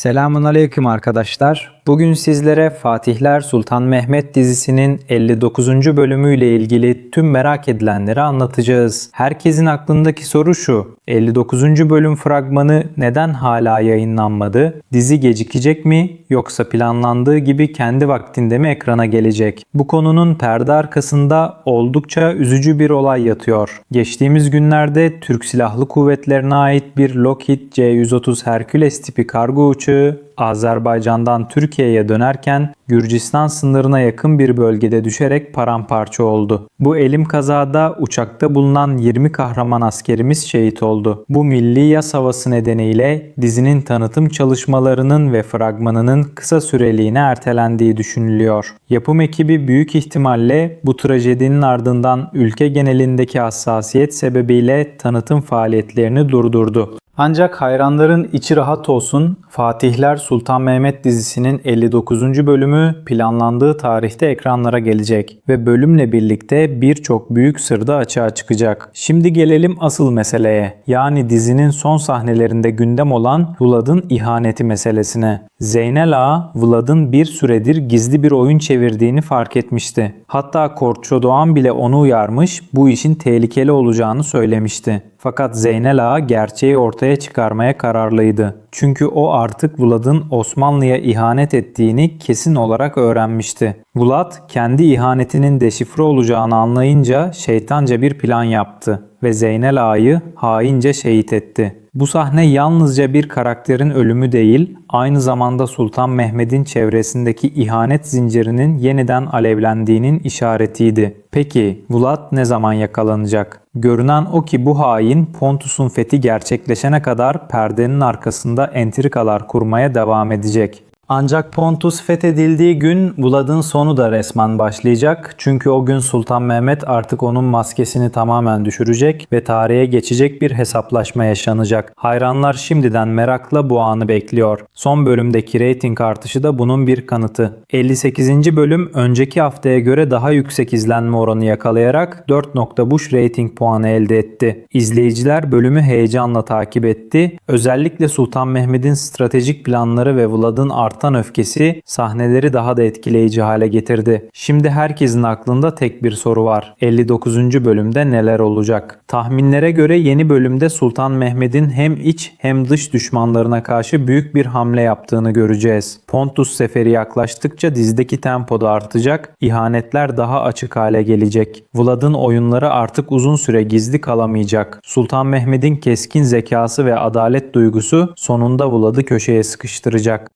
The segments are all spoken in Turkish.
Selamun Aleyküm arkadaşlar. Bugün sizlere Fatihler Sultan Mehmet dizisinin 59. bölümüyle ilgili tüm merak edilenleri anlatacağız. Herkesin aklındaki soru şu. 59. bölüm fragmanı neden hala yayınlanmadı? Dizi gecikecek mi yoksa planlandığı gibi kendi vaktinde mi ekrana gelecek? Bu konunun perde arkasında oldukça üzücü bir olay yatıyor. Geçtiğimiz günlerde Türk Silahlı Kuvvetlerine ait bir Lockheed C-130 Hercules tipi kargo uçağı Azerbaycan'dan Türkiye'ye dönerken Gürcistan sınırına yakın bir bölgede düşerek paramparça oldu. Bu elim kazada uçakta bulunan 20 kahraman askerimiz şehit oldu. Bu milli yas havası nedeniyle dizinin tanıtım çalışmalarının ve fragmanının kısa süreliğine ertelendiği düşünülüyor. Yapım ekibi büyük ihtimalle bu trajedinin ardından ülke genelindeki hassasiyet sebebiyle tanıtım faaliyetlerini durdurdu. Ancak hayranların içi rahat olsun Fatihler Sultan Mehmet dizisinin 59. bölümü planlandığı tarihte ekranlara gelecek ve bölümle birlikte birçok büyük sır da açığa çıkacak. Şimdi gelelim asıl meseleye. Yani dizinin son sahnelerinde gündem olan Vlad'ın ihaneti meselesine. Zeynel Ağa, Vlad'ın bir süredir gizli bir oyun çevirdiğini fark etmişti. Hatta Korço Doğan bile onu uyarmış, bu işin tehlikeli olacağını söylemişti. Fakat Zeynel Ağa gerçeği ortaya çıkarmaya kararlıydı. Çünkü o artık Vlad'ın Osmanlı'ya ihanet ettiğini kesin olarak öğrenmişti. Vlad kendi ihanetinin deşifre olacağını anlayınca şeytanca bir plan yaptı ve Zeynel Ağa'yı haince şehit etti. Bu sahne yalnızca bir karakterin ölümü değil, aynı zamanda Sultan Mehmet'in çevresindeki ihanet zincirinin yeniden alevlendiğinin işaretiydi. Peki Vlad ne zaman yakalanacak? Görünen o ki bu hain Pontus'un fethi gerçekleşene kadar perdenin arkasında entrikalar kurmaya devam edecek. Ancak Pontus fethedildiği gün Vlad'ın sonu da resmen başlayacak. Çünkü o gün Sultan Mehmet artık onun maskesini tamamen düşürecek ve tarihe geçecek bir hesaplaşma yaşanacak. Hayranlar şimdiden merakla bu anı bekliyor. Son bölümdeki reyting artışı da bunun bir kanıtı. 58. bölüm önceki haftaya göre daha yüksek izlenme oranı yakalayarak 4.5 reyting puanı elde etti. İzleyiciler bölümü heyecanla takip etti. Özellikle Sultan Mehmet'in stratejik planları ve Vlad'ın artan öfkesi sahneleri daha da etkileyici hale getirdi. Şimdi herkesin aklında tek bir soru var. 59. bölümde neler olacak? Tahminlere göre yeni bölümde Sultan Mehmet'in hem iç hem dış düşmanlarına karşı büyük bir hamle yaptığını göreceğiz. Pontus seferi yaklaştıkça dizdeki tempo da artacak, ihanetler daha açık hale gelecek. Vlad'ın oyunları artık uzun süre gizli kalamayacak. Sultan Mehmet'in keskin zekası ve adalet duygusu sonunda Vlad'ı köşeye sıkıştıracak.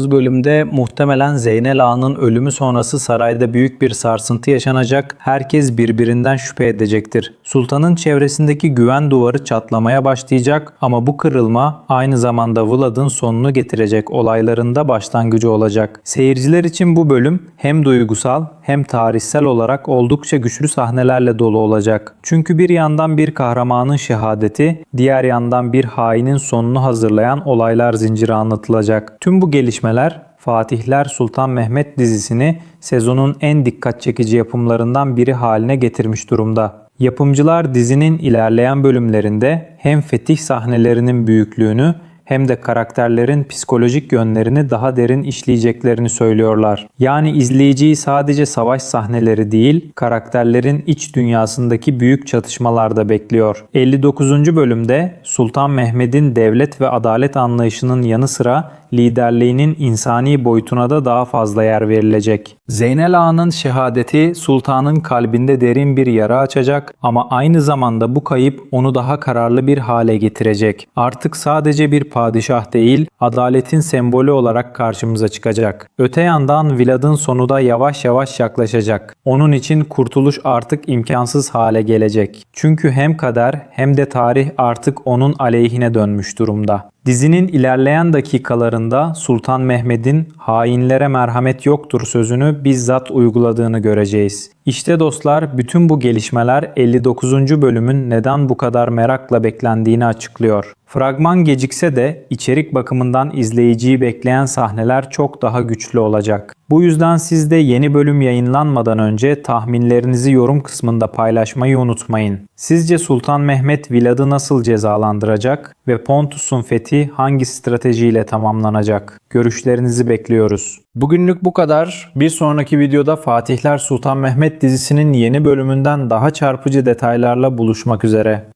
59 bölümde muhtemelen Zeynel Ağa'nın ölümü sonrası sarayda büyük bir sarsıntı yaşanacak. Herkes birbirinden şüphe edecektir. Sultanın çevresindeki güven duvarı çatlamaya başlayacak ama bu kırılma aynı zamanda Vlad'ın sonunu getirecek olaylarında başlangıcı olacak. Seyirciler için bu bölüm hem duygusal hem tarihsel olarak oldukça güçlü sahnelerle dolu olacak. Çünkü bir yandan bir kahramanın şehadeti, diğer yandan bir hainin sonunu hazırlayan olaylar zinciri anlatılacak. Tüm bu gelişmeler Fatihler Sultan Mehmet dizisini sezonun en dikkat çekici yapımlarından biri haline getirmiş durumda. Yapımcılar dizinin ilerleyen bölümlerinde hem fetih sahnelerinin büyüklüğünü hem de karakterlerin psikolojik yönlerini daha derin işleyeceklerini söylüyorlar. Yani izleyiciyi sadece savaş sahneleri değil, karakterlerin iç dünyasındaki büyük çatışmalarda bekliyor. 59. bölümde Sultan Mehmet'in devlet ve adalet anlayışının yanı sıra liderliğinin insani boyutuna da daha fazla yer verilecek. Zeynel Ağa'nın şehadeti sultanın kalbinde derin bir yara açacak ama aynı zamanda bu kayıp onu daha kararlı bir hale getirecek. Artık sadece bir padişah değil, adaletin sembolü olarak karşımıza çıkacak. Öte yandan Vlad'ın sonu da yavaş yavaş yaklaşacak. Onun için kurtuluş artık imkansız hale gelecek. Çünkü hem kader hem de tarih artık onun aleyhine dönmüş durumda. Dizinin ilerleyen dakikalarında Sultan Mehmet'in hainlere merhamet yoktur sözünü bizzat uyguladığını göreceğiz. İşte dostlar bütün bu gelişmeler 59. bölümün neden bu kadar merakla beklendiğini açıklıyor. Fragman gecikse de içerik bakımından izleyiciyi bekleyen sahneler çok daha güçlü olacak. Bu yüzden siz de yeni bölüm yayınlanmadan önce tahminlerinizi yorum kısmında paylaşmayı unutmayın. Sizce Sultan Mehmet Vilad'ı nasıl cezalandıracak ve Pontus'un fethi hangi stratejiyle tamamlanacak? Görüşlerinizi bekliyoruz. Bugünlük bu kadar. Bir sonraki videoda Fatihler Sultan Mehmet dizisinin yeni bölümünden daha çarpıcı detaylarla buluşmak üzere.